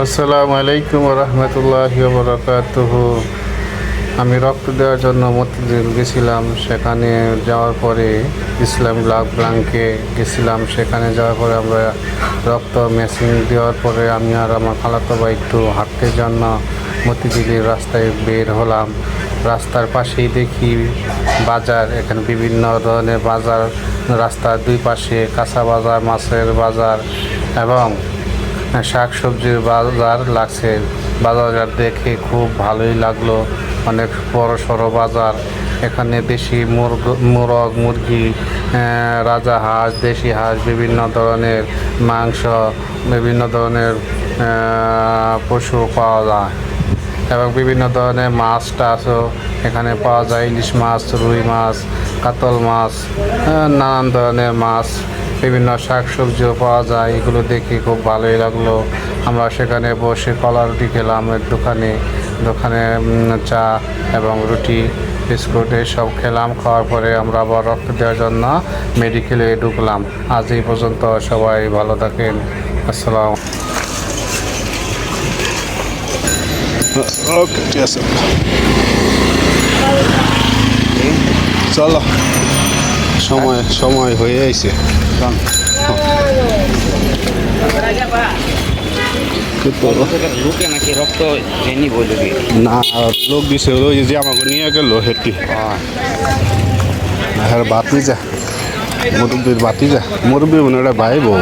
আসসালামু আলাইকুম রহমতুল্লাহ বরকাতুহ। আমি রক্ত দেওয়ার জন্য মতিঝিল গেছিলাম, সেখানে যাওয়ার পরে ইসলাম ব্লাড ব্লাঙ্কে গেছিলাম, সেখানে যাওয়ার পরে আমরা রক্ত মেশিন দেওয়ার পরে আমি আর আমার খালাতো বা একটু হাঁটতে জন্য মতিঝিলের রাস্তায় বের হলাম। রাস্তার পাশেই দেখি বাজার, এখানে বিভিন্ন ধরনের বাজার, রাস্তার দুই পাশে কাঁচা বাজার, মাছের বাজার এবং শাক সবজির বাজার লাগছে। বাজার দেখে খুব ভালোই লাগল। অনেক বড় সড়ো বাজার। এখানে দেশি মুরগ, মোরগ, মুরগি রাজা হাঁস, দেশি হাঁস, বিভিন্ন ধরনের মাংস, বিভিন্ন ধরনের পশু পাওয়া যায়। এবং বিভিন্ন ধরনের মাছ টাছও এখানে পাওয়া যায়। ইলিশ মাছ, রুই মাছ, কাতল মাছ নানান ধরনের মাছ। বিভিন্ন শাক সবজিও পাওয়া যায়, এগুলো দেখে খুব ভালোই লাগল। আমরা সেখানে বসে কলা রুটি খেলাম দোকানে দোকানে চা এবং রুটি, বিস্কুট এসব খেলাম। খাওয়ার পরে আমরা আবার রক্ত দেওয়ার জন্য মেডিকেলে ঢুকলাম। আজ এই পর্যন্ত সবাই ভালো থাকেন। আসসালাম ওকে ঠিক আছে চলো। সময় সময় হয়ে আইছে। কিন্তু লুকে নাকি রক্ত জেনি বলে দিয়ে। না লোক দিছে ওই যে আমাকে নিয়ে গেল হেঁটে। হ্যাঁ বাতি যা মুরব্বীর বাতি যা। মুরব্বী মনে হয় ভাই বউ।